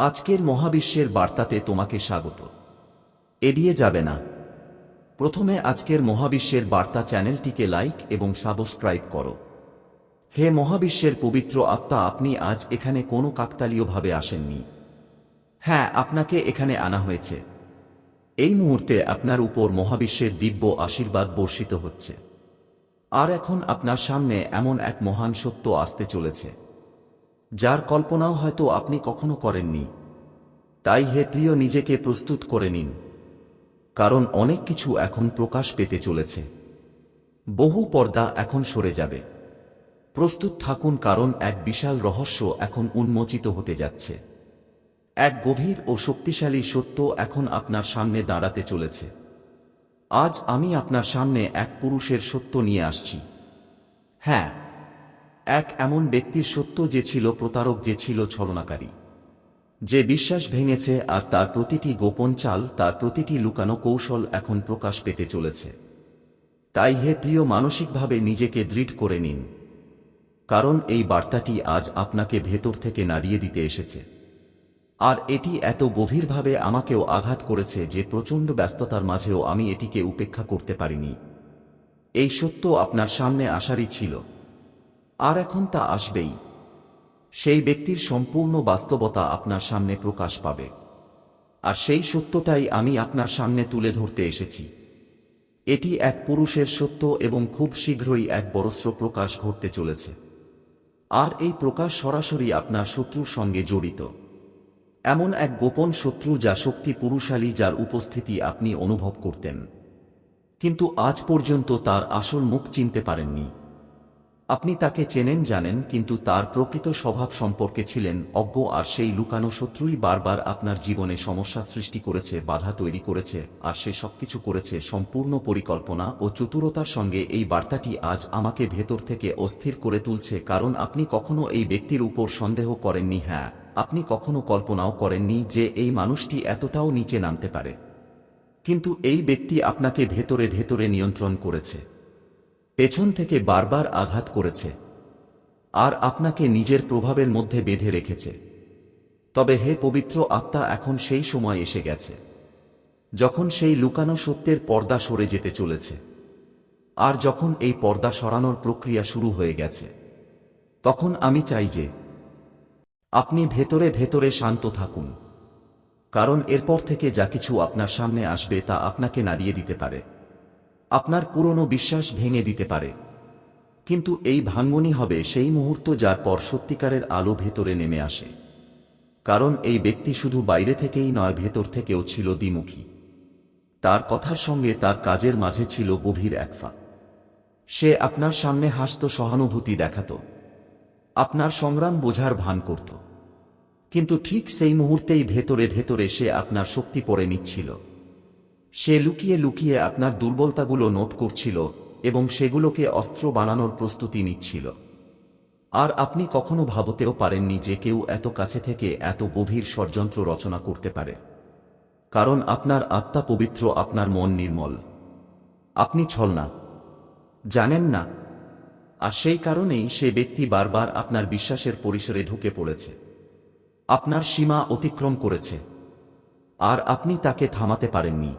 আজকের মহাবিশ্বের বার্তাতে তোমাকে স্বাগত। এড়িয়ে যাবে না। প্রথমে আজকের মহাবিশ্বের বার্তা চ্যানেলটিকে লাইক এবং সাবস্ক্রাইব করো। হে মহাবিশ্বের পবিত্র আত্মা, আপনি আজ এখানে কোনো কাকতালীয়ভাবে আসেননি। হ্যাঁ আপনাকে এখানে আনা হয়েছে। এই মুহূর্তে আপনার উপর মহাবিশ্বের দিব্য আশীর্বাদ বর্ষিত হচ্ছে। আর এখন আপনার সামনে এমন এক মহান সত্য আসতে চলেছে। যার কল্পনাও হয়তো আপনি কখনো করেননি। তাই হে প্রিয়, নিজেকে প্রস্তুত করে নিন। কারণ অনেক কিছু এখন প্রকাশ পেতে চলেছে। বহু পর্দা এখন সরে যাবে। প্রস্তুত থাকুন, কারণ এক বিশাল রহস্য এখন উন্মোচিত হতে যাচ্ছে। এক গভীর ও শক্তিশালী সত্য এখন আপনার সামনে দাঁড়াতে চলেছে। আজ আমি আপনার সামনে এক পুরুষের সত্য নিয়ে আসছি। হ্যাঁ এক এমন ব্যক্তির সত্য যে ছিল প্রতারক, যে ছিল ছলনাকারী। যে বিশ্বাস ভেঙেছে আর তার প্রতিটি গোপন চাল, তার প্রতিটি লুকানো কৌশল এখন প্রকাশ পেতে চলেছে। তাই হে প্রিয়, মানসিকভাবে নিজেকে দৃঢ় করে নিন। কারণ এই বার্তাটি আজ আপনাকে ভেতর থেকে নাড়িয়ে দিতে এসেছে। আর এটি এত গভীরভাবে আমাকেও আঘাত করেছে যে প্রচণ্ড ব্যস্ততার মাঝেও আমি এটিকে উপেক্ষা করতে পারিনি। এই সত্য আপনার সামনে আসারই ছিল। আর এখন তা আসবেই। সেই ব্যক্তির সম্পূর্ণ বাস্তবতা আপনার সামনে প্রকাশ পাবে। আর সেই সত্যটাই আমি আপনার সামনে তুলে ধরতে এসেছি। এটি এক পুরুষের সত্য এবং খুব শীঘ্রই এক বড়স্র প্রকাশ ঘটতে চলেছে। আর এই প্রকাশ সরাসরি আপনার শত্রুর সঙ্গে জড়িত। এমন এক গোপন শত্রু যা শক্তি পুরুষালী যার উপস্থিতি আপনি অনুভব করতেন। কিন্তু আজ পর্যন্ত তার আসল মুখ চিনতে পারেননি। আপনি তাকে চেনেন, জানেন, কিন্তু তার প্রকৃত স্বভাব সম্পর্কে ছিলেন অজ্ঞ আর সেই লুকানো শত্রুই বারবার আপনার জীবনে সমস্যা সৃষ্টি করেছে, বাধা তৈরি করেছে আর সে সবকিছু করেছে সম্পূর্ণ পরিকল্পনা ও চতুরতার সঙ্গে। এই বার্তাটি আজ আমাকে ভেতর থেকে অস্থির করে তুলছে কারণ আপনি কখনো এই ব্যক্তির উপর সন্দেহ করেননি হ্যাঁ আপনি কখনো কল্পনাও করেননি যে এই মানুষটি এতটাও নিচে নামতে পারে। কিন্তু এই ব্যক্তি আপনাকে ভেতরে ভেতরে নিয়ন্ত্রণ করেছে। পেছন থেকে বারবার আঘাত করেছে, আর আপনাকে নিজের প্রভাবের মধ্যে বেঁধে রেখেছে। তবে হে পবিত্র আত্মা, এখন সেই সময় এসে গেছে, যখন সেই লুকানো সত্যের পর্দা সরে যেতে চলেছে, আর যখন এই পর্দা সরানোর প্রক্রিয়া শুরু হয়ে গেছে। তখন আমি চাই যে, আপনি ভেতরে ভেতরে শান্ত থাকুন, কারণ এরপর থেকে যা কিছু আপনার সামনে আসবে তা আপনাকে নাড়িয়ে দিতে পারে। আপনার পুরনো বিশ্বাস ভেঙে দিতে পারে। কিন্তু এই ভাঙ্গনি হবে সেই মুহূর্ত যার পর সত্যিকারের আলো ভেতরে নেমে আসে। কারণ এই ব্যক্তি শুধু বাইরে থেকেই নয়, ভেতর থেকেও ছিল দ্বিমুখী। তার কথার সঙ্গে তার কাজের মাঝে ছিল গভীর একফা সে আপনার সামনে হাসত, সহানুভূতি দেখাত। আপনার সংগ্রাম বোঝার ভান করত। কিন্তু ঠিক সেই মুহূর্তেই ভেতরে ভেতরে সে আপনার শক্তি পড়ে নিচ্ছিল। সে লুকিয়ে লুকিয়ে আপনার দুর্বলতাগুলো নোট করছিল এবং সেগুলোকে অস্ত্র বানানোর প্রস্তুতি নিচ্ছিল। আর আপনি কখনো ভাবতেও পারেননি যে কেউ এত কাছে থেকে এত গভীর ষড়যন্ত্র রচনা করতে পারে। কারণ আপনার আত্মা পবিত্র, আপনার মন নির্মল। আপনি ছলনা জানেন না। আর সেই কারণেই সে ব্যক্তি বারবার আপনার বিশ্বাসের পরিসরে ঢুকে পড়েছে। আপনার সীমা অতিক্রম করেছে। আর আপনি তাকে থামাতে পারেননি।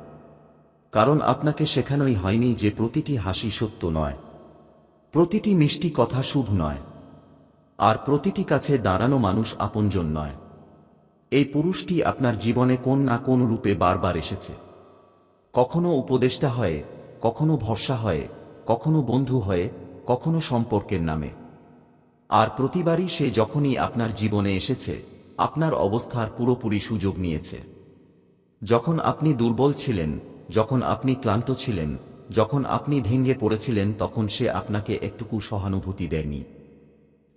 কারণ আপনাকে শেখানোই হয়নি যে প্রতিটি হাসি সত্য নয়। প্রতিটি মিষ্টি কথা শুভ নয়। আর প্রতিটি কাছে দাঁড়ানো মানুষ আপনজন নয়। এই পুরুষটি আপনার জীবনে কোন না কোন রূপে বারবার এসেছে। কখনো উপদেষ্টা হয়ে, কখনো ভরসা হয়ে, কখনো বন্ধু হয়ে, কখনো সম্পর্কের নামে। আর প্রতিবারই সে যখনই আপনার জীবনে এসেছে, আপনার অবস্থার পুরোপুরি সুযোগ নিয়েছে। যখন আপনি দুর্বল ছিলেন যখন আপনি ক্লান্ত ছিলেন, যখন আপনি ভেঙে পড়েছিলেন, তখন সে আপনাকে একটুকু সহানুভূতি দেয়নি।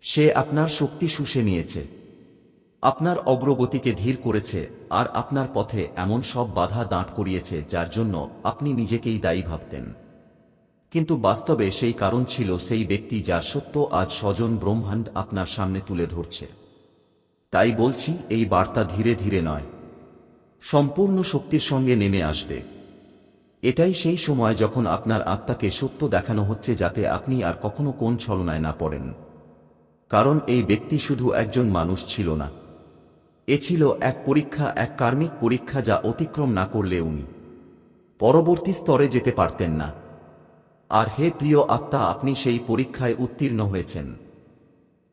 সে আপনার শক্তি শুষে নিয়েছে। আপনার অগ্রগতিকে ধীর করেছে, আর আপনার পথে এমন সব বাধা দাঁড় করিয়েছে, যার জন্য আপনি নিজেকেই দায়ী ভাবতেন। কিন্তু বাস্তবে সেই কারণ ছিল সেই ব্যক্তি যার সত্য আজ স্বজন ব্রহ্মাণ্ড আপনার সামনে তুলে ধরছে। তাই বলছি, এই বার্তা ধীরে ধীরে নয়। সম্পূর্ণ শক্তির সঙ্গে নেমে আসবে। এটাই সেই সময় যখন আপনার আত্মাকে সত্য দেখানো হচ্ছে যাতে আপনি আর কখনো কোন ছলনায় না পড়েন। কারণ এই ব্যক্তি শুধু একজন মানুষ ছিল না। এ ছিল এক পরীক্ষা, এক কার্মিক পরীক্ষা যা অতিক্রম না করলে উনি পরবর্তী স্তরে যেতে পারতেন না। আর হে প্রিয় আত্মা, আপনি সেই পরীক্ষায় উত্তীর্ণ হয়েছেন।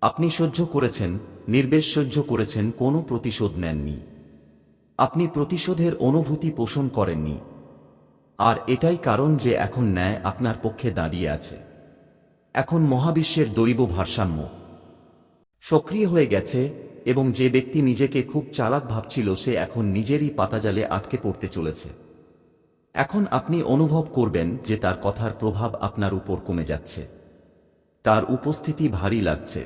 আপনি সহ্য করেছেন, নির্বেশ সহ্য করেছেন, কোনো প্রতিশোধ নেননি। আপনি প্রতিশোধের অনুভূতি পোষণ করেননি। আর এটাই কারণ যে এখন ন্যায় আপনার পক্ষে দাঁড়িয়ে আছে। এখন মহাবিশ্বের দৈব ভারসাম্য। সক্রিয় হয়ে গেছে এবং যে ব্যক্তি নিজেকে খুব চালাক ভাবছিল সে এখন নিজেরই পাতাজালে আটকে পড়তে চলেছে। এখন আপনি অনুভব করবেন যে তার কথার প্রভাব আপনার উপর কমে যাচ্ছে। তার উপস্থিতি ভারী লাগছে।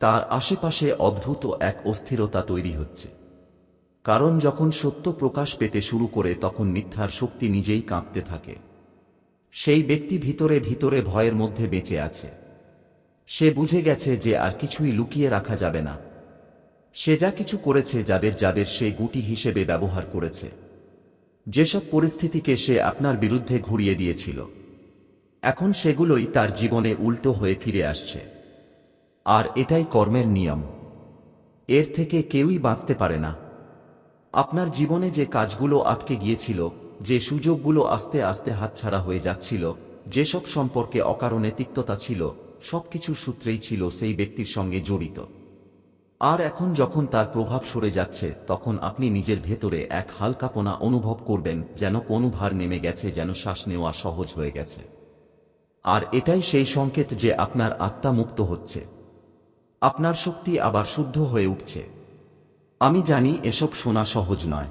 তার আশেপাশে অদ্ভুত এক অস্থিরতা তৈরি হচ্ছে। কারণ যখন সত্য প্রকাশ পেতে শুরু করে তখন মিথ্যার শক্তি নিজেই কাঁপতে থাকে। সেই ব্যক্তি ভিতরে ভিতরে ভয়ের মধ্যে বেঁচে আছে। সে বুঝে গেছে যে আর কিছুই লুকিয়ে রাখা যাবে না। সে যা কিছু করেছে যাদের যাদের সে গুটি হিসেবে ব্যবহার করেছে। যেসব পরিস্থিতিকে সে আপনার বিরুদ্ধে ঘুরিয়ে দিয়েছিল। এখন সেগুলোই তার জীবনে উল্টো হয়ে ফিরে আসছে। আর এটাই কর্মের নিয়ম। এর থেকে কেউই বাঁচতে পারে না। আপনার জীবনে যে কাজগুলো আটকে গিয়েছিল, যে সুযোগগুলো আস্তে আস্তে হাতছাড়া হয়ে যাচ্ছিল, যেসব সম্পর্কে অকারণে তিক্ততা ছিল, সবকিছু সূত্রেই ছিল সেই ব্যক্তির সঙ্গে জড়িত। আর এখন যখন তার প্রভাব সরে যাচ্ছে, তখন আপনি নিজের ভেতরে এক হালকাপনা অনুভব করবেন, যেন কোনো ভার নেমে গেছে, যেন শ্বাস নেওয়া সহজ হয়ে গেছে। আর এটাই সেই সংকেত যে আপনার আত্মা মুক্ত হচ্ছে। আপনার শক্তি আবার শুদ্ধ হয়ে উঠছে। আমি জানি এসব শোনা সহজ নয়।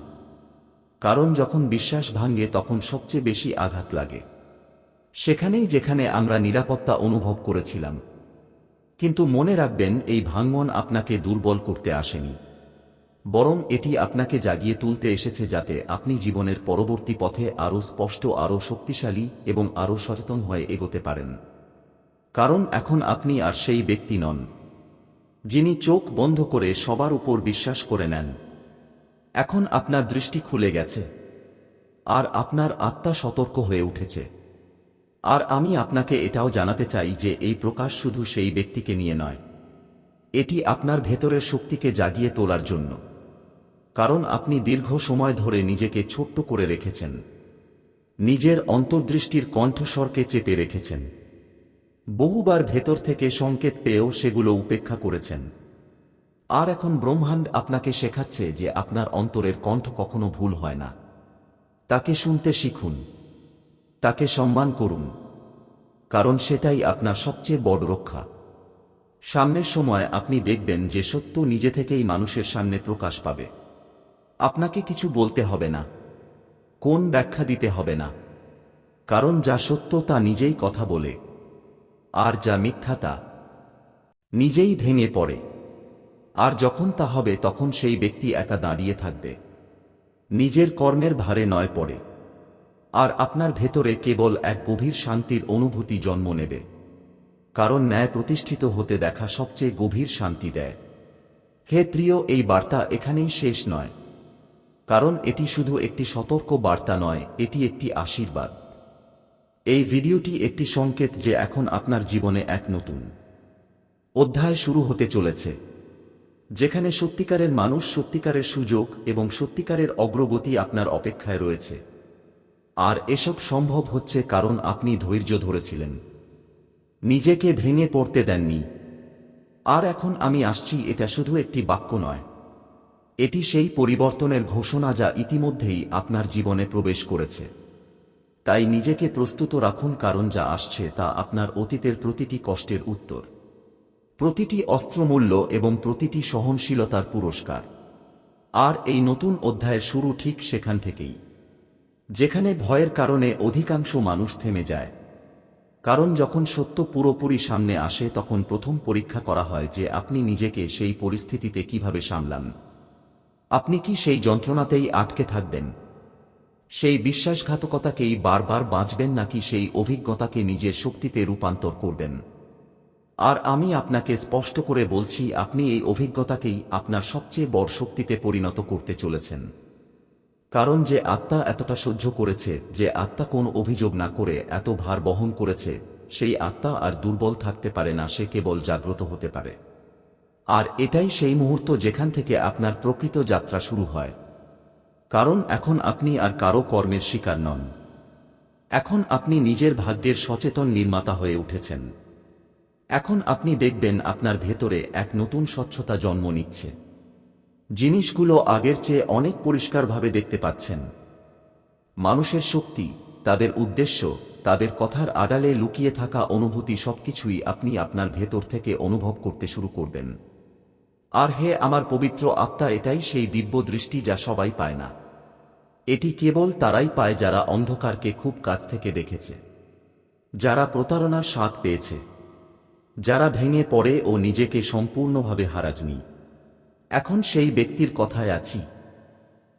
কারণ যখন বিশ্বাস ভাঙ্গে তখন সবচেয়ে বেশি আঘাত লাগে। সেখানেই যেখানে আমরা নিরাপত্তা অনুভব করেছিলাম। কিন্তু মনে রাখবেন, এই ভাঙ্গন আপনাকে দুর্বল করতে আসেনি। বরং এটি আপনাকে জাগিয়ে তুলতে এসেছে যাতে আপনি জীবনের পরবর্তী পথে আরও স্পষ্ট, আরও শক্তিশালী এবং আরও সচেতন হয়ে এগোতে পারেন। কারণ এখন আপনি আর সেই ব্যক্তি নন। যিনি চোখ বন্ধ করে সবার উপর বিশ্বাস করে নেন। এখন আপনার দৃষ্টি খুলে গেছে। আর আপনার আত্মা সতর্ক হয়ে উঠেছে। আর আমি আপনাকে এটাও জানাতে চাই যে এই প্রকাশ শুধু সেই ব্যক্তিকে নিয়ে নয়, এটি আপনার ভেতরের শক্তিকে জাগিয়ে তোলার জন্য। কারণ আপনি দীর্ঘ সময় ধরে নিজেকে ছোট্ট করে রেখেছেন। নিজের অন্তর্দৃষ্টির কণ্ঠস্বরকে চেপে রেখেছেন। বহুবার ভেতর থেকে সংকেত পেয়েও সেগুলো উপেক্ষা করেছেন। আর এখন ব্রহ্মাণ্ড আপনাকে শেখাচ্ছে যে আপনার অন্তরের কণ্ঠ কখনো ভুল হয় না। তাকে শুনতে শিখুন। তাকে সম্মান করুন। কারণ সেটাই আপনার সবচেয়ে বড় রক্ষা। সামনের সময় আপনি দেখবেন যে সত্য নিজে থেকেই মানুষের সামনে প্রকাশ পাবে। আপনাকে কিছু বলতে হবে না। কোন ব্যাখ্যা দিতে হবে না। কারণ যা সত্য তা নিজেই কথা বলে। আর যা মিথ্যা তা নিজেই ভেঙে পড়ে। আর যখন তা হবে, তখন সেই ব্যক্তি একা দাঁড়িয়ে থাকবে। নিজের কর্মের ভারে নয় পড়ে। আর আপনার ভেতরে কেবল এক গভীর শান্তির অনুভূতি জন্ম নেবে। কারণ ন্যায় প্রতিষ্ঠিত হতে দেখা সবচেয়ে গভীর শান্তি দেয়। হে প্রিয়, এই বার্তা এখানেই শেষ নয়। কারণ এটি শুধু একটি সতর্ক বার্তা নয়, এটি একটি আশীর্বাদ। এই ভিডিওটি একটি সংকেত যে এখন আপনার জীবনে এক নতুন অধ্যায় শুরু হতে চলেছে, যেখানে সত্যিকারের মানুষ সত্যিকারের সুযোগ এবং সত্যিকারের অগ্রগতি আপনার অপেক্ষায় রয়েছে। আর এসব সম্ভব হচ্ছে কারণ আপনি ধৈর্য ধরেছিলেন। নিজেকে ভেঙে পড়তে দেননি। আর এখন আমি আসছি, এটা শুধু একটি বাক্য নয়। এটি সেই পরিবর্তনের ঘোষণা যা ইতিমধ্যেই আপনার জীবনে প্রবেশ করেছে। তাই নিজেকে প্রস্তুত রাখুন কারণ যা আসছে তা আপনার অতীতের প্রতিটি কষ্টের উত্তর। প্রতিটি অস্ত্রমূল্য এবং প্রতিটি সহনশীলতার পুরস্কার। আর এই নতুন অধ্যায়ের শুরু ঠিক সেখান থেকেই। যেখানে ভয়ের কারণে অধিকাংশ মানুষ থেমে যায়। কারণ যখন সত্য পুরোপুরি সামনে আসে তখন প্রথম পরীক্ষা করা হয় যে আপনি নিজেকে সেই পরিস্থিতিতে কীভাবে সামলান। আপনি কি সেই যন্ত্রণাতেই আটকে থাকবেন? সেই বিশ্বাসঘাতকতাকেই বারবার বাঁচবেন নাকি সেই অভিজ্ঞতাকে নিজের শক্তিতে রূপান্তর করবেন। আর আমি আপনাকে স্পষ্ট করে বলছি, আপনি এই অভিজ্ঞতাকেই আপনার সবচেয়ে বড় শক্তিতে পরিণত করতে চলেছেন। কারণ যে আত্মা এতটা সহ্য করেছে, যে আত্মা কোন অভিযোগ না করে এত ভার বহন করেছে, সেই আত্মা আর দুর্বল থাকতে পারে না, সে কেবল জাগ্রত হতে পারে। আর এটাই সেই মুহূর্ত যেখান থেকে আপনার প্রকৃত যাত্রা শুরু হয়। কারণ এখন আপনি আর কারও কর্মের শিকার নন। এখন আপনি নিজের ভাগ্যের সচেতন নির্মাতা হয়ে উঠেছেন। এখন আপনি দেখবেন আপনার ভেতরে এক নতুন স্বচ্ছতা জন্ম নিচ্ছে। জিনিসগুলো আগের চেয়ে অনেক পরিষ্কারভাবে দেখতে পাচ্ছেন। মানুষের শক্তি, তাদের উদ্দেশ্য, তাদের কথার আড়ালে লুকিয়ে থাকা অনুভূতি সবকিছুই আপনি আপনার ভেতর থেকে অনুভব করতে শুরু করবেন। আর হে আমার পবিত্র আত্মা, এটাই সেই দিব্য দৃষ্টি যা সবাই পায় না। এটি কেবল তারাই পায় যারা অন্ধকারকে খুব কাছ থেকে দেখেছে। যারা প্রতারণার স্বাদ পেয়েছে। যারা ভেঙে পড়ে ও নিজেকে সম্পূর্ণভাবে হারাজনি। এখন সেই ব্যক্তির কথায় আছি।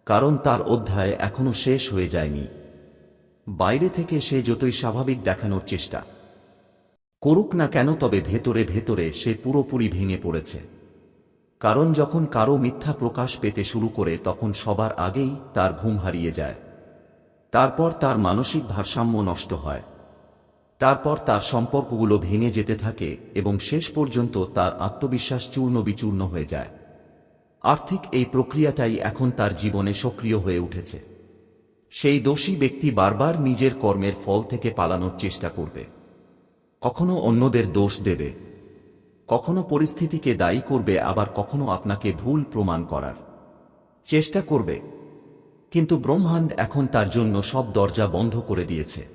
কারণ তার অধ্যায় এখনও শেষ হয়ে যায়নি। বাইরে থেকে সে যতই স্বাভাবিক দেখানোর চেষ্টা করুক না কেন, তবে ভেতরে ভেতরে সে পুরোপুরি ভেঙে পড়েছে। কারণ যখন কারও মিথ্যা প্রকাশ পেতে শুরু করে তখন সবার আগেই তার ঘুম হারিয়ে যায়। তারপর তার মানসিক ভারসাম্য নষ্ট হয়। তারপর তার সম্পর্কগুলো ভেঙে যেতে থাকে এবং শেষ পর্যন্ত তার আত্মবিশ্বাস চূর্ণ বিচূর্ণ হয়ে যায়। আর্থিক এই প্রক্রিয়াটাই এখন তার জীবনে সক্রিয় হয়ে উঠেছে। সেই দোষী ব্যক্তি বারবার নিজের কর্মের ফল থেকে পালানোর চেষ্টা করবে। কখনো অন্যদের দোষ দেবে। কখনো পরিস্থিতিকে দায়ী করবে, আবার কখনো আপনাকে ভুল প্রমাণ করার চেষ্টা করবে। কিন্তু ব্রহ্মাণ্ড এখন তার জন্য সব দরজা বন্ধ করে দিয়েছে।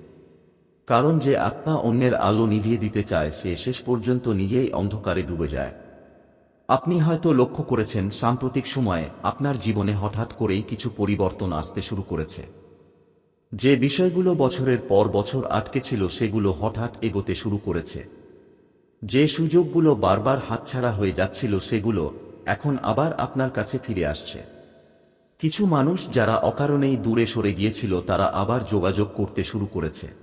কারণ যে আত্মা অন্যের আলো নিভিয়ে দিতে চায়, সে শেষ পর্যন্ত নিজেই অন্ধকারে ডুবে যায়। আপনি হয়তো লক্ষ্য করেছেন, সাম্প্রতিক সময়ে আপনার জীবনে হঠাৎ করেই কিছু পরিবর্তন আসতে শুরু করেছে। যে বিষয়গুলো বছরের পর বছর আটকে ছিল, সেগুলো হঠাৎ এগোতে শুরু করেছে। যে সুযোগগুলো বারবার হাতছাড়া হয়ে যাচ্ছিল সেগুলো এখন আবার আপনার কাছে ফিরে আসছে। কিছু মানুষ যারা অকারণেই দূরে সরে গিয়েছিল তারা আবার যোগাযোগ করতে শুরু করেছে।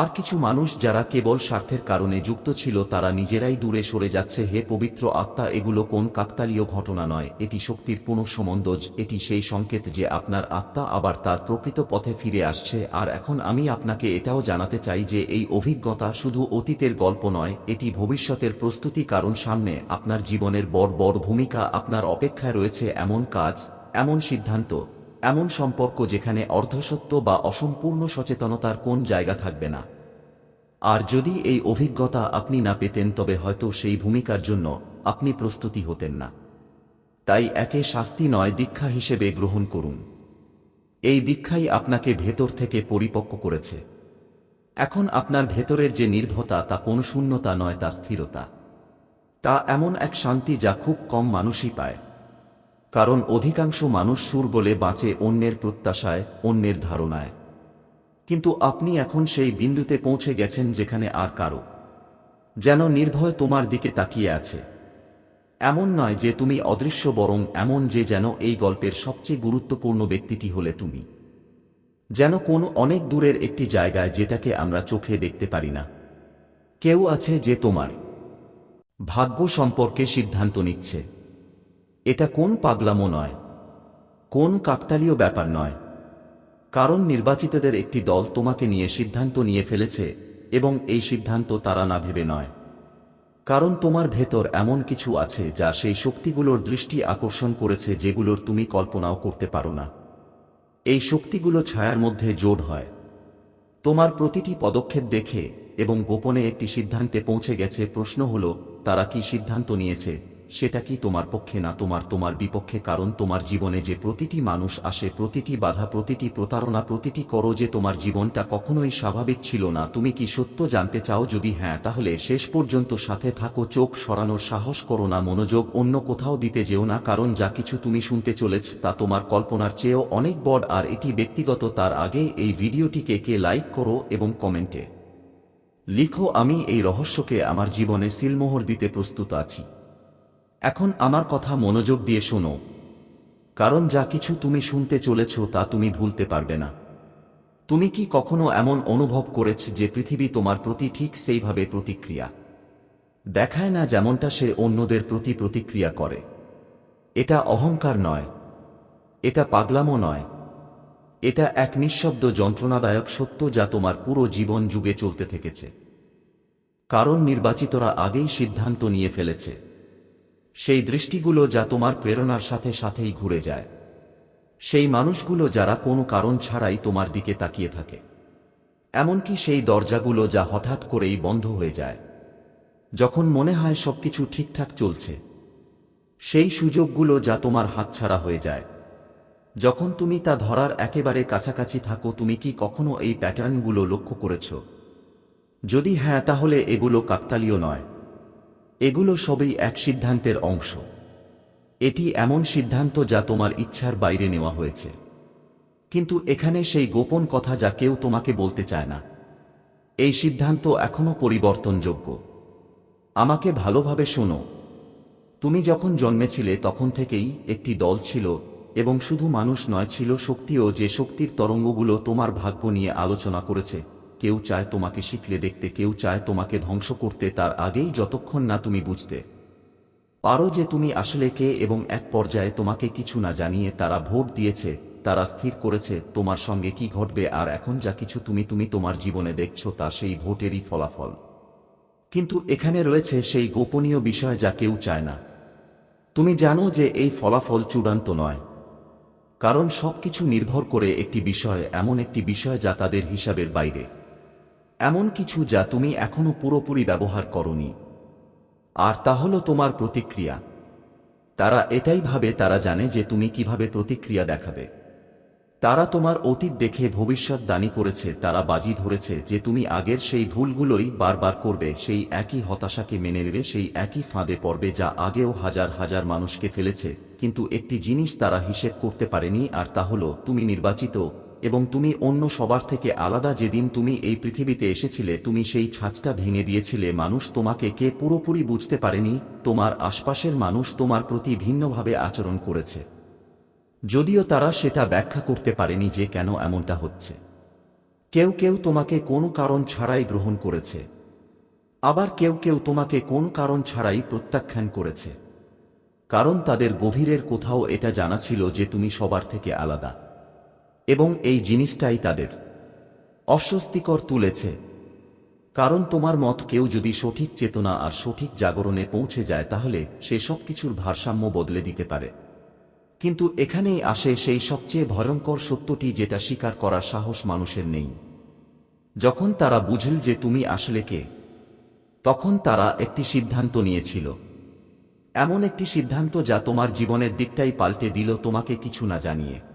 আর কিছু মানুষ যারা কেবল স্বার্থের কারণে যুক্ত ছিল, তারা নিজেরাই দূরে সরে যাচ্ছে। হে পবিত্র আত্মা, এগুলো কোন কাকতালীয় ঘটনা নয়। এটি শক্তির পুনঃসমন্দজ। এটি সেই সংকেত যে আপনার আত্মা আবার তার প্রকৃত পথে ফিরে আসছে। আর এখন আমি আপনাকে এটাও জানাতে চাই যে, এই অভিজ্ঞতা শুধু অতীতের গল্প নয়, এটি ভবিষ্যতের প্রস্তুতি কারণ সামনে আপনার জীবনের বড় বড় ভূমিকা, আপনার অপেক্ষায় রয়েছে এমন কাজ, এমন সিদ্ধান্ত। এমন সম্পর্ক যেখানে অর্ধসত্য বা অসম্পূর্ণ সচেতনতার কোন জায়গা থাকবে না। আর যদি এই অভিজ্ঞতা আপনি না পেতেন, তবে হয়তো সেই ভূমিকার জন্য আপনি প্রস্তুতি হতেন না। তাই একে শাস্তি নয়, দীক্ষা হিসেবে গ্রহণ করুন। এই দীক্ষাই আপনাকে ভেতর থেকে পরিপক্ক করেছে। এখন আপনার ভেতরের যে নির্ভতা, তা কোন শূন্যতা নয়, তা স্থিরতা। তা এমন এক শান্তি যা খুব কম মানুষই পায়। কারণ অধিকাংশ মানুষ সুর বলে বাঁচে অন্যের প্রত্যাশায়, অন্যের ধারণায়। কিন্তু আপনি এখন সেই বিন্দুতে পৌঁছে গেছেন যেখানে আর কারও। যেন নির্ভয় তোমার দিকে তাকিয়ে আছে। এমন নয় যে তুমি অদৃশ্য বরং এমন যে যেন এই গল্পের সবচেয়ে গুরুত্বপূর্ণ ব্যক্তিটি হলে তুমি। যেন কোন অনেক দূরের একটি জায়গায় যেটাকে আমরা চোখে দেখতে পারি না। কেউ আছে যে তোমার ভাগ্য সম্পর্কে সিদ্ধান্ত নিচ্ছে। এটা কোন পাগলামো নয়, কোন কাকতালীয় ব্যাপার নয়। কারণ নির্বাচিতদের একটি দল তোমাকে নিয়ে সিদ্ধান্ত নিয়ে ফেলেছে এবং এই সিদ্ধান্ত তারা না ভেবে নয়। কারণ তোমার ভেতর এমন কিছু আছে যা সেই শক্তিগুলোর দৃষ্টি আকর্ষণ করেছে যেগুলোর তুমি কল্পনাও করতে পারো না। এই শক্তিগুলো ছায়ার মধ্যে জোর হয়। তোমার প্রতিটি পদক্ষেপ দেখে এবং গোপনে একটি সিদ্ধান্তে পৌঁছে গেছে প্রশ্ন হল, তারা কি সিদ্ধান্ত নিয়েছে? সেটা কি তোমার পক্ষে না তোমার তোমার বিপক্ষে? কারণ তোমার জীবনে যে প্রতিটি মানুষ আসে, প্রতিটি বাধা, প্রতিটি প্রতারণা, প্রতিটি করো যে তোমার জীবনটা কখনোই স্বাভাবিক ছিল না। তুমি কি সত্য জানতে চাও? যদি হ্যাঁ তাহলে শেষ পর্যন্ত সাথে থাকো, চোখ সরানোর সাহস করো না, মনোযোগ অন্য কোথাও দিতে যেও না, কারণ যা কিছু তুমি শুনতে চলেছ, তা তোমার কল্পনার চেয়েও অনেক বড়, আর এটি ব্যক্তিগত। তার আগে এই ভিডিওটিকে কে লাইক করো এবং কমেন্টে লিখো, আমি এই রহস্যকে আমার জীবনে সিলমোহর দিতে প্রস্তুত আছি। এখন আমার কথা মনোযোগ দিয়ে শোনো। কারণ যা কিছু তুমি শুনতে চলেছ তা তুমি ভুলতে পারবে না। তুমি কি কখনো এমন অনুভব করেছ যে পৃথিবী তোমার প্রতি ঠিক সেইভাবে প্রতিক্রিয়া? দেখায় না যেমনটা সে অন্যদের প্রতি প্রতিক্রিয়া করে। এটা অহংকার নয়। এটা পাগলামো নয়। এটা এক নিঃশব্দ যন্ত্রণাদায়ক সত্য যা তোমার পুরো জীবন যুগে চলতে থেকেছে। কারণ নির্বাচিতরা আগেই সিদ্ধান্ত নিয়ে ফেলেছে। সেই দৃষ্টিগুলো যা তোমার প্রেরণার সাথে সাথেই ঘুরে যায়। সেই মানুষগুলো যারা কোনো কারণ ছাড়াই তোমার দিকে তাকিয়ে থাকে। এমনকি সেই দরজাগুলো যা হঠাৎ করেই বন্ধ হয়ে যায়। যখন মনে হয় সবকিছু ঠিকঠাক চলছে, সেই সুযোগগুলো যা তোমার হাতছাড়া হয়ে যায়। যখন তুমি তা ধরার একেবারে কাছাকাছি থাকো, তুমি কি কখনো এই প্যাটার্নগুলো লক্ষ্য করেছ? যদি হ্যাঁ তাহলে এগুলো কাকতালীয় নয়। এগুলো সবই এক সিদ্ধান্তের অংশ। এটি এমন সিদ্ধান্ত যা তোমার ইচ্ছার বাইরে নেওয়া হয়েছে। কিন্তু এখানে সেই গোপন কথা যা কেউ তোমাকে বলতে চায় না। এই সিদ্ধান্ত এখনও পরিবর্তনযোগ্য। আমাকে ভালোভাবে শোনো। তুমি যখন জন্মেছিলে তখন থেকেই একটি দল ছিল এবং শুধু মানুষ নয়, ছিল শক্তিও যে শক্তির তরঙ্গগুলো তোমার ভাগ্য নিয়ে আলোচনা করেছে। কেউ চায় তোমাকে শিখলে দেখতে, কেউ চায় তোমাকে ধ্বংস করতে, তার আগেই যতক্ষণ না তুমি বুঝতে পারো যে তুমি আসলে কে এবং এক পর্যায়ে তোমাকে কিছু না জানিয়ে তারা ভোট দিয়েছে, তারা স্থির করেছে, তোমার সঙ্গে কি ঘটবে আর এখন যা কিছু তুমি তুমি তোমার জীবনে দেখছ তা সেই ভোটেরই ফলাফল। কিন্তু এখানে রয়েছে সেই গোপনীয় বিষয় যা কেউ চায় না। তুমি জানো যে এই ফলাফল চূড়ান্ত নয়। কারণ সবকিছু নির্ভর করে একটি বিষয়, এমন একটি বিষয় যা তাদের হিসাবের বাইরে। এমন কিছু যা তুমি এখনও পুরোপুরি ব্যবহার করনি। আর তা হল তোমার প্রতিক্রিয়া। তারা এটাই ভাবে, তারা জানে যে তুমি কীভাবে প্রতিক্রিয়া দেখাবে। তারা তোমার অতীত দেখে ভবিষ্যৎ দানি করেছে, তারা বাজি ধরেছে যে তুমি আগের সেই ভুলগুলোই বারবার করবে, সেই একই হতাশাকে মেনে নেবে, সেই একই ফাঁদে পড়বে যা আগেও হাজার হাজার মানুষকে ফেলেছে, কিন্তু একটি জিনিস তারা হিসেব করতে পারেনি, আর তা হল, তুমি নির্বাচিত এবং তুমি অন্য সবার থেকে আলাদা যেদিন তুমি এই পৃথিবীতে এসেছিলে, তুমি সেই ছাঁচটা ভেঙে দিয়েছিলে। মানুষ তোমাকে কে পুরোপুরি বুঝতে পারেনি? তোমার আশপাশের মানুষ তোমার প্রতি ভিন্নভাবে আচরণ করেছে। যদিও তারা সেটা ব্যাখ্যা করতে পারেনি যে কেন এমনটা হচ্ছে। কেউ কেউ তোমাকে কোনো কারণ ছাড়াই গ্রহণ করেছে। আবার কেউ কেউ তোমাকে কোন কারণ ছাড়াই প্রত্যাখ্যান করেছে। কারণ তাদের গভীরের কোথাও এটা জানা ছিল যে তুমি সবার থেকে আলাদা। এবং এই জিনিসটাই তাদের। অস্বস্তিকর তুলেছে। কারণ তোমার মত কেউ যদি সঠিক চেতনা আর সঠিক জাগরণে পৌঁছে যায় তাহলে সে সব কিছুর ভারসাম্য বদলে দিতে পারে। কিন্তু এখানেই আসে সেই সবচেয়ে ভয়ঙ্কর সত্যটি যেটা স্বীকার করার সাহস মানুষের নেই। যখন তারা বুঝল যে তুমি আসলে কে, তখন তারা একটি সিদ্ধান্ত নিয়েছিল। এমন একটি সিদ্ধান্ত যা তোমার জীবনের দিকটাই পাল্টে দিল তোমাকে কিছু না জানিয়ে।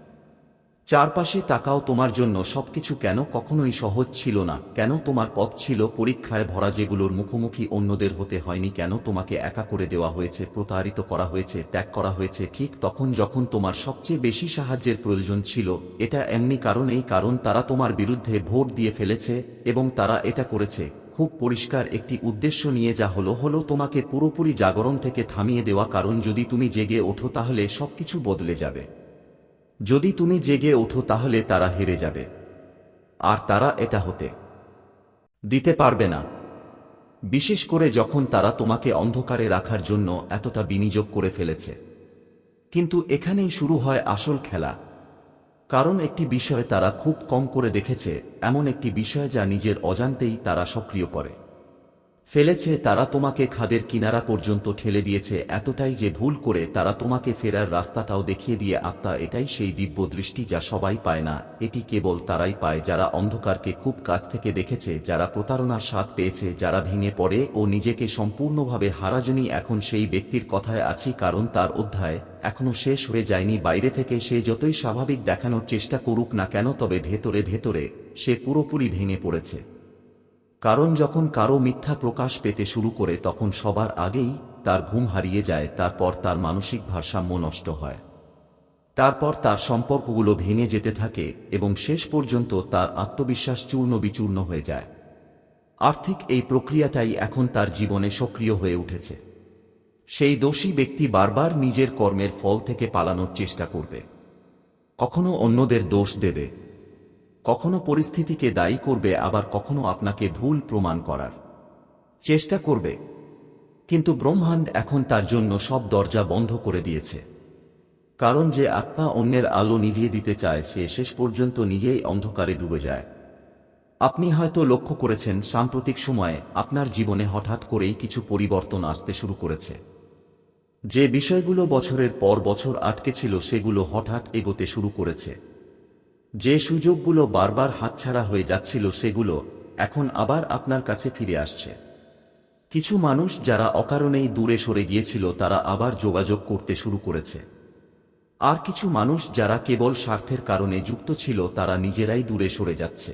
চারপাশে তাকাও তোমার জন্য সবকিছু কেন কখনোই সহজ ছিল না। কেন তোমার পথ ছিল পরীক্ষায় ভরা যেগুলোর মুখোমুখি অন্যদের হতে হয়নি? কেন তোমাকে একা করে দেওয়া হয়েছে, প্রতারিত করা হয়েছে, ত্যাগ করা হয়েছে? ঠিক তখন যখন তোমার সবচেয়ে বেশি সাহায্যের প্রয়োজন ছিল, এটা এমনি কারণ এই কারণ তারা তোমার বিরুদ্ধে ভোট দিয়ে ফেলেছে এবং তারা এটা করেছে। খুব পরিষ্কার একটি উদ্দেশ্য নিয়ে যা হলো হলো তোমাকে পুরোপুরি জাগরণ থেকে থামিয়ে দেওয়া। কারণ যদি তুমি জেগে ওঠো তাহলে সবকিছু বদলে যাবে। যদি তুমি জেগে ওঠো তাহলে তারা হেরে যাবে। আর তারা এটা হতে দিতে পারবে না। বিশেষ করে যখন তারা তোমাকে অন্ধকারে রাখার জন্য এতটা বিনিয়োগ করে ফেলেছে। কিন্তু এখানেই শুরু হয় আসল খেলা। কারণ একটি বিষয় তারা খুব কম করে দেখেছে, এমন একটি বিষয় যা নিজের অজান্তেই তারা সক্রিয় করে। ফেলেছে তারা তোমাকে খাদের কিনারা পর্যন্ত ঠেলে দিয়েছে, এতটাই যে ভুল করে তারা তোমাকে ফেরার রাস্তাটাও দেখিয়ে দিয়ে আত্মা এটাই সেই দিব্য দৃষ্টি যা সবাই পায় না, এটি কেবল তারাই পায় যারা অন্ধকারকে খুব কাছ থেকে দেখেছে, যারা প্রতারণার স্বাদ পেয়েছে, যারা ভেঙে পড়ে ও নিজেকে সম্পূর্ণভাবে হারাজনী, এখন সেই ব্যক্তির কথায় আছি কারণ তার অধ্যায় এখনও শেষ হয়ে যায়নি, বাইরে থেকে সে যতই স্বাভাবিক দেখানোর চেষ্টা করুক না কেন, তবে ভেতরে ভেতরে সে পুরোপুরি ভেঙে পড়েছে। কারণ যখন কারও মিথ্যা প্রকাশ পেতে শুরু করে তখন সবার আগেই তার ঘুম হারিয়ে যায়, তারপর তার মানসিক ভারসাম্য নষ্ট হয়। তারপর তার সম্পর্কগুলো ভেঙে যেতে থাকে এবং শেষ পর্যন্ত তার আত্মবিশ্বাস চূর্ণ বিচূর্ণ হয়ে যায়। আর্থিক এই প্রক্রিয়াটাই এখন তার জীবনে সক্রিয় হয়ে উঠেছে। সেই দোষী ব্যক্তি বারবার নিজের কর্মের ফল থেকে পালানোর চেষ্টা করবে। কখনো অন্যদের দোষ দেবে। কখনো পরিস্থিতিকে দায়ী করবে, আবার কখনো আপনাকে ভুল প্রমাণ করার চেষ্টা করবে। কিন্তু ব্রহ্মাণ্ড এখন তার জন্য সব দরজা বন্ধ করে দিয়েছে। কারণ যে আত্মা অন্যের আলো নিভিয়ে দিতে চায়, সে শেষ পর্যন্ত নিজেই অন্ধকারে ডুবে যায়। আপনি হয়তো লক্ষ্য করেছেন, সাম্প্রতিক সময়ে আপনার জীবনে হঠাৎ করেই কিছু পরিবর্তন আসতে শুরু করেছে। যে বিষয়গুলো বছরের পর বছর আটকে ছিল, সেগুলো হঠাৎ এগোতে শুরু করেছে। যে সুযোগগুলো বারবার হাতছাড়া হয়ে যাচ্ছিল সেগুলো এখন আবার আপনার কাছে ফিরে আসছে। কিছু মানুষ যারা অকারণেই দূরে সরে গিয়েছিল তারা আবার যোগাযোগ করতে শুরু করেছে। আর কিছু মানুষ যারা কেবল স্বার্থের কারণে যুক্ত ছিল তারা নিজেরাই দূরে সরে যাচ্ছে।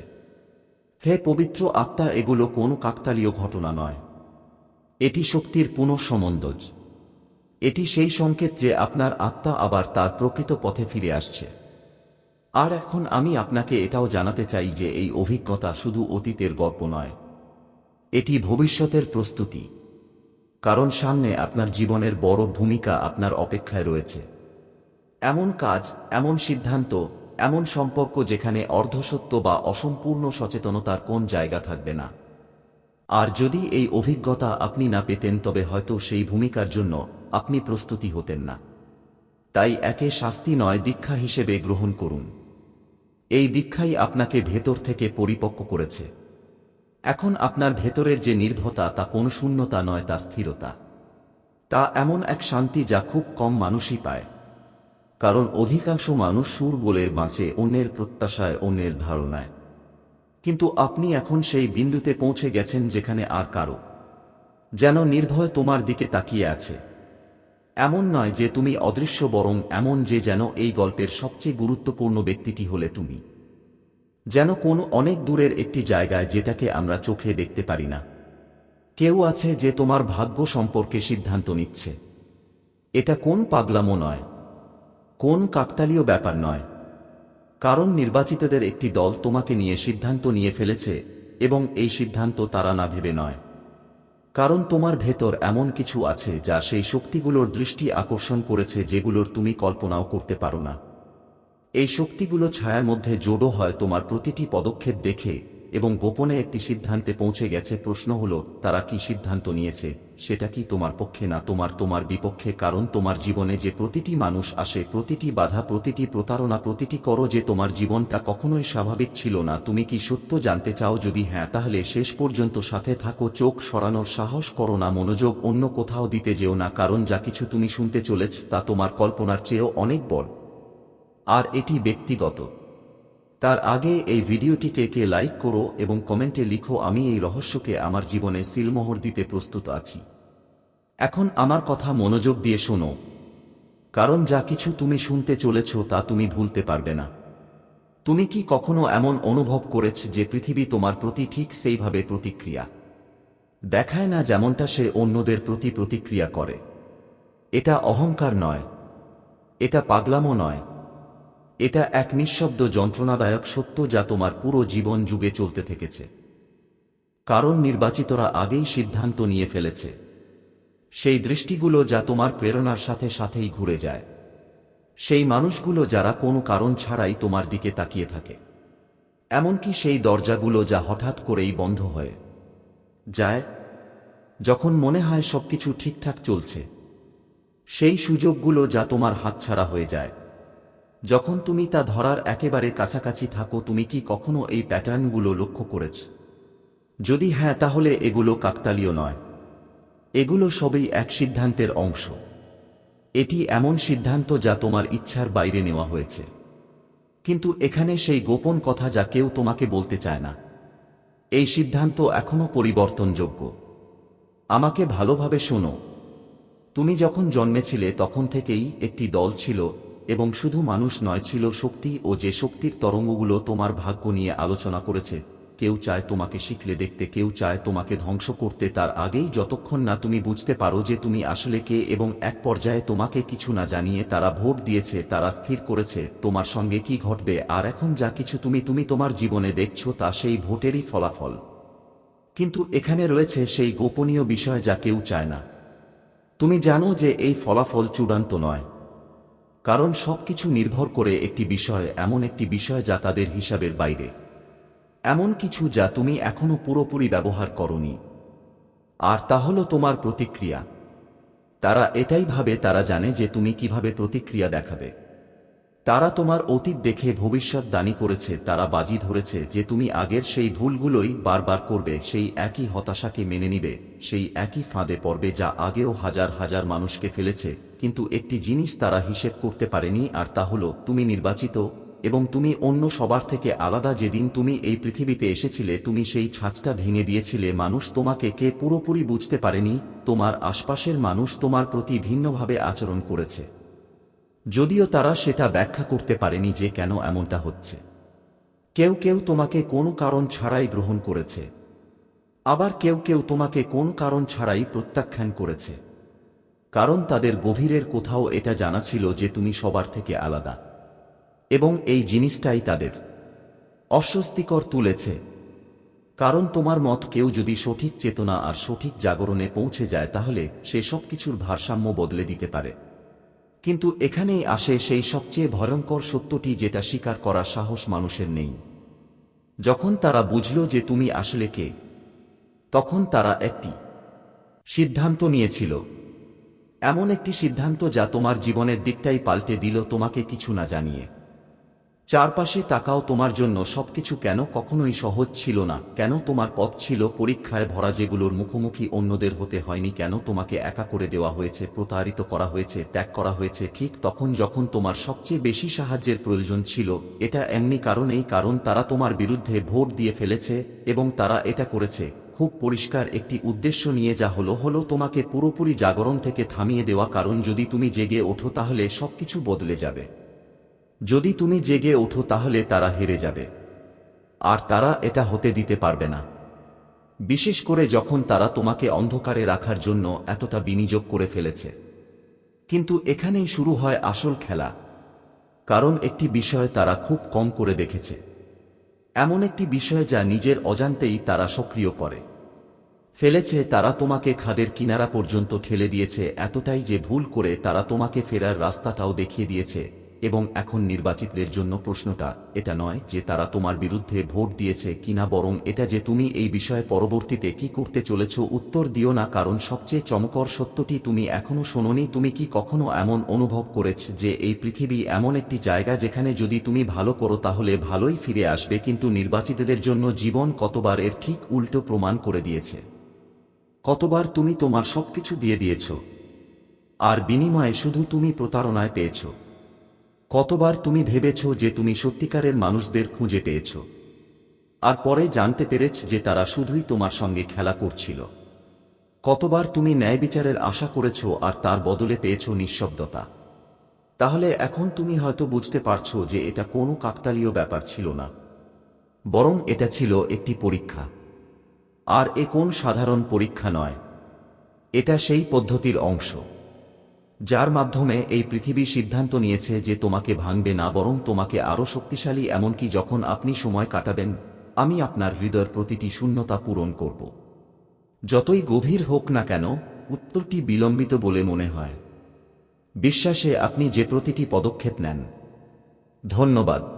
হে পবিত্র আত্মা, এগুলো কোনো কাকতালীয় ঘটনা নয়। এটি শক্তির পুনঃসমন্দজ। এটি সেই সংকেত যে আপনার আত্মা আবার তার প্রকৃত পথে ফিরে আসছে। আর এখন আমি আপনাকে এটাও জানাতে চাই যে এই অভিজ্ঞতা শুধু অতীতের গল্প নয়, এটি ভবিষ্যতের প্রস্তুতি। কারণ সামনে আপনার জীবনের বড় ভূমিকা আপনার অপেক্ষায় রয়েছে। এমন কাজ, এমন সিদ্ধান্ত, এমন সম্পর্ক যেখানে অর্ধসত্য বা অসম্পূর্ণ সচেতনতার কোন জায়গা থাকবে না। আর যদি এই অভিজ্ঞতা আপনি না পেতেন, তবে হয়তো সেই ভূমিকার জন্য আপনি প্রস্তুতি হতেন না। তাই একে শাস্তি নয়, দীক্ষা হিসেবে গ্রহণ করুন। এই দীক্ষাই আপনাকে ভেতর থেকে পরিপক্ক করেছে। এখন আপনার ভেতরের যে নির্ভতা, তা কোনো শূন্যতা নয়, তা স্থিরতা। তা এমন এক শান্তি যা খুব কম মানুষই পায়। কারণ অধিকাংশ মানুষ সুর বলে বাঁচে অন্যের প্রত্যাশায়, অন্যের ধারণায়। কিন্তু আপনি এখন সেই বিন্দুতে পৌঁছে গেছেন যেখানে আর কারও। যেন নির্ভয় তোমার দিকে তাকিয়ে আছে। এমন নয় যে তুমি অদৃশ্য বরং এমন যে যেন এই গল্পের সবচেয়ে গুরুত্বপূর্ণ ব্যক্তিটি হলে তুমি। যেন কোনো অনেক দূরের একটি জায়গায় যেটাকে আমরা চোখে দেখতে পারি না। কেউ আছে যে তোমার ভাগ্য সম্পর্কে সিদ্ধান্ত নিচ্ছে। এটা কোন পাগলামো নয়। কোন কাকতালীয় ব্যাপার নয়। কারণ নির্বাচিতদের একটি দল তোমাকে নিয়ে সিদ্ধান্ত নিয়ে ফেলেছে এবং এই সিদ্ধান্ত তারা না ভেবে নয়। কারণ তোমার ভেতর এমন কিছু আছে যা সেই শক্তিগুলোর দৃষ্টি আকর্ষণ করেছে যেগুলোর তুমি কল্পনাও করতে পারো না। এই শক্তিগুলো ছায়ার মধ্যে জোড়ো হয় তোমার প্রতিটি পদক্ষেপ দেখে এবং গোপনে একটি সিদ্ধান্তে পৌঁছে গেছে, প্রশ্ন হলো, তারা কি সিদ্ধান্ত নিয়েছে? সেটা কি তোমার পক্ষে না তোমার তোমার বিপক্ষে? কারণ তোমার জীবনে যে প্রতিটি মানুষ আসে, প্রতিটি বাধা, প্রতিটি প্রতারণা, প্রতিটি করো যে তোমার জীবনটা কখনোই স্বাভাবিক ছিল না। তুমি কি সত্য জানতে চাও? যদি হ্যাঁ তাহলে শেষ পর্যন্ত সাথে থাকো, চোখ সরানোর সাহস করো না, মনোযোগ অন্য কোথাও দিতে যেও না, কারণ যা কিছু তুমি শুনতে চলেছ, তা তোমার কল্পনার চেয়েও অনেক বড়। আর এটি ব্যক্তিগত। তার আগে এই ভিডিওটিকে কে লাইক করো এবং কমেন্টে লিখো, আমি এই রহস্যকে আমার জীবনে সিলমোহর দিতে প্রস্তুত আছি। এখন আমার কথা মনোযোগ দিয়ে শোনো। কারণ যা কিছু তুমি শুনতে চলেছ তা তুমি ভুলতে পারবে না। তুমি কি কখনো এমন অনুভব করেছ যে পৃথিবী তোমার প্রতি ঠিক সেইভাবে প্রতিক্রিয়া? দেখায় না যেমনটা সে অন্যদের প্রতি প্রতিক্রিয়া করে। এটা অহংকার নয়। এটা পাগলামো নয়। এটা এক নিঃশব্দ যন্ত্রণাদায়ক সত্য যা তোমার পুরো জীবন যুগে চলতে থেকেছে। কারণ নির্বাচিতরা আগেই সিদ্ধান্ত নিয়ে ফেলেছে। সেই দৃষ্টিগুলো যা তোমার প্রেরণার সাথে সাথেই ঘুরে যায়। সেই মানুষগুলো যারা কোনো কারণ ছাড়াই তোমার দিকে তাকিয়ে থাকে। এমনকি সেই দরজাগুলো যা হঠাৎ করেই বন্ধ হয়ে। যায়, যখন মনে হয় সবকিছু ঠিকঠাক চলছে, সেই সুযোগগুলো যা তোমার হাতছাড়া হয়ে যায়। যখন তুমি তা ধরার একেবারে কাছাকাছি থাকো, তুমি কি কখনো এই প্যাটার্নগুলো লক্ষ্য করেছ? যদি হ্যাঁ তাহলে এগুলো কাকতালীয় নয়। এগুলো সবই এক সিদ্ধান্তের অংশ। এটি এমন সিদ্ধান্ত যা তোমার ইচ্ছার বাইরে নেওয়া হয়েছে। কিন্তু এখানে সেই গোপন কথা যা কেউ তোমাকে বলতে চায় না। এই সিদ্ধান্ত এখনও পরিবর্তনযোগ্য। আমাকে ভালোভাবে শোনো। তুমি যখন জন্মেছিলে, তখন থেকেই একটি দল ছিল এবং শুধু মানুষ নয়, ছিল শক্তি ও যে শক্তির তরঙ্গগুলো তোমার ভাগ্য নিয়ে আলোচনা করেছে। কেউ চায় তোমাকে শিখলে দেখতে, কেউ চায় তোমাকে ধ্বংস করতে, তার আগেই যতক্ষণ না তুমি বুঝতে পারো যে তুমি আসলে কে এবং এক পর্যায়ে তোমাকে কিছু না জানিয়ে তারা ভোট দিয়েছে, তারা স্থির করেছে, তোমার সঙ্গে কি ঘটবে, আর এখন যা কিছু তুমি তুমি তোমার জীবনে দেখছ তা সেই ভোটেরই ফলাফল। কিন্তু এখানে রয়েছে সেই গোপনীয় বিষয় যা কেউ চায় না। তুমি জানো যে এই ফলাফল চূড়ান্ত নয়। কারণ সবকিছু নির্ভর করে একটি বিষয়, এমন একটি বিষয় যা তাদের হিসাবের বাইরে। এমন কিছু যা তুমি এখনও পুরোপুরি ব্যবহার করনি। আর তা হল তোমার প্রতিক্রিয়া। তারা এটাই ভাবে, তারা জানে যে তুমি কীভাবে প্রতিক্রিয়া দেখাবে। তারা তোমার অতীত দেখে ভবিষ্যৎ দানি করেছে, তারা বাজি ধরেছে যে তুমি আগের সেই ভুলগুলোই বারবার করবে, সেই একই হতাশাকে মেনে নিবে, সেই একই ফাঁদে পড়বে যা আগেও হাজার হাজার মানুষকে ফেলেছে, কিন্তু একটি জিনিস তারা হিসেব করতে পারেনি, আর তা হল, তুমি নির্বাচিত এবং তুমি অন্য সবার থেকে আলাদা যেদিন তুমি এই পৃথিবীতে এসেছিলে, তুমি সেই ছাঁচটা ভেঙে দিয়েছিলে, মানুষ তোমাকে কে পুরোপুরি বুঝতে পারেনি, তোমার আশপাশের মানুষ তোমার প্রতি ভিন্নভাবে আচরণ করেছে। যদিও তারা সেটা ব্যাখ্যা করতে পারেনি যে কেন এমনটা হচ্ছে। কেউ কেউ তোমাকে কোনো কারণ ছাড়াই গ্রহণ করেছে। আবার কেউ কেউ তোমাকে কোন কারণ ছাড়াই প্রত্যাখ্যান করেছে। কারণ তাদের গভীরের কোথাও এটা জানা ছিল যে তুমি সবার থেকে আলাদা। এবং এই জিনিসটাই তাদের অস্বস্তিকর তুলেছে। কারণ তোমার মত কেউ যদি সঠিক চেতনা আর সঠিক জাগরণে পৌঁছে যায় তাহলে সে সব কিছুর ভারসাম্য বদলে দিতে পারে। কিন্তু এখানেই আসে সেই সবচেয়ে ভয়ঙ্কর সত্যটি যেটা স্বীকার করা সাহস মানুষের নেই। যখন তারা বুঝল যে তুমি আসলে কে, তখন তারা একটি সিদ্ধান্ত নিয়েছিল। এমন একটি সিদ্ধান্ত যা তোমার জীবনের দিকটাই পাল্টে দিল, তোমাকে কিছু না জানিয়ে। চারপাশে তাকাও তোমার জন্য সবকিছু কেন কখনোই সহজ ছিল না? কেন তোমার পথ ছিল পরীক্ষায় ভরা যেগুলোর মুখোমুখি অন্যদের হতে হয়নি? কেন তোমাকে একা করে দেওয়া হয়েছে, প্রতারিত করা হয়েছে, ত্যাগ করা হয়েছে? ঠিক তখন যখন তোমার সবচেয়ে বেশি সাহায্যের প্রয়োজন ছিল, এটা এমনি কারণেই কারণ তারা তোমার বিরুদ্ধে ভোট দিয়ে ফেলেছে এবং তারা এটা করেছে। খুব পরিষ্কার একটি উদ্দেশ্য নিয়ে যা হলো হলো তোমাকে পুরোপুরি জাগরণ থেকে থামিয়ে দেওয়া। কারণ যদি তুমি জেগে ওঠো তাহলে সবকিছু বদলে যাবে। যদি তুমি জেগে ওঠো তাহলে তারা হেরে যাবে। আর তারা এটা হতে দিতে পারবে না। বিশেষ করে যখন তারা তোমাকে অন্ধকারে রাখার জন্য এতটা বিনিয়োগ করে ফেলেছে। কিন্তু এখানেই শুরু হয় আসল খেলা। কারণ একটি বিষয় তারা খুব কম করে দেখেছে। এমন একটি বিষয় যা নিজের অজান্তেই তারা সক্রিয় করে। ফেলেছে, তারা তোমাকে খাদের কিনারা পর্যন্ত ঠেলে দিয়েছে, এতটাই যে ভুল করে তারা তোমাকে ফেরার রাস্তাটাও দেখিয়ে দিয়েছে। এবং এখন নির্বাচিতদের জন্য প্রশ্নটা, এটা নয় যে তারা তোমার বিরুদ্ধে ভোট দিয়েছে কিনা, বরং এটা যে তুমি এই বিষয়ে পরবর্তীতে কি করতে চলেছ উত্তর দিও না, কারণ সবচেয়ে চমকর সত্যটি তুমি এখনও শোনোনি। তুমি কি কখনো এমন অনুভব করেছ যে এই পৃথিবী এমন একটি জায়গা যেখানে যদি তুমি ভালো করো তাহলে ভালোই ফিরে আসবে, কিন্তু নির্বাচিতদের জন্য জীবন কতবার এর ঠিক উল্টো প্রমাণ করে দিয়েছে? কতবার তুমি তোমার সবকিছু দিয়ে দিয়েছ, আর বিনিময়ে শুধু তুমি প্রতারণায় পেয়েছ। কতবার তুমি ভেবেছ যে তুমি সত্যিকারের মানুষদের খুঁজে পেয়েছ? আর পরে জানতে পেরেছ যে তারা শুধুই তোমার সঙ্গে খেলা করছিল। কতবার তুমি ন্যায় বিচারের আশা করেছ আর তার বদলে পেয়েছ নিঃশব্দতা? তাহলে এখন তুমি হয়তো বুঝতে পারছ যে এটা কোনো কাকতালীয় ব্যাপার ছিল না। বরং এটা ছিল একটি পরীক্ষা। আর এ কোন সাধারণ পরীক্ষা নয়। এটা সেই পদ্ধতির অংশ। যার মাধ্যমে এই পৃথিবী সিদ্ধান্ত নিয়েছে যে তোমাকে ভাঙবে না, বরং তোমাকে আরও শক্তিশালী, এমনকি যখন আপনি সময় কাটাবেন, আমি আপনার হৃদয়ের প্রতিটি শূন্যতা পূরণ করব। যতই গভীর হোক না কেন, উত্তরটি বিলম্বিত বলে মনে হয়। বিশ্বাসে আপনি যে প্রতিটি পদক্ষেপ নেন। ধন্যবাদ।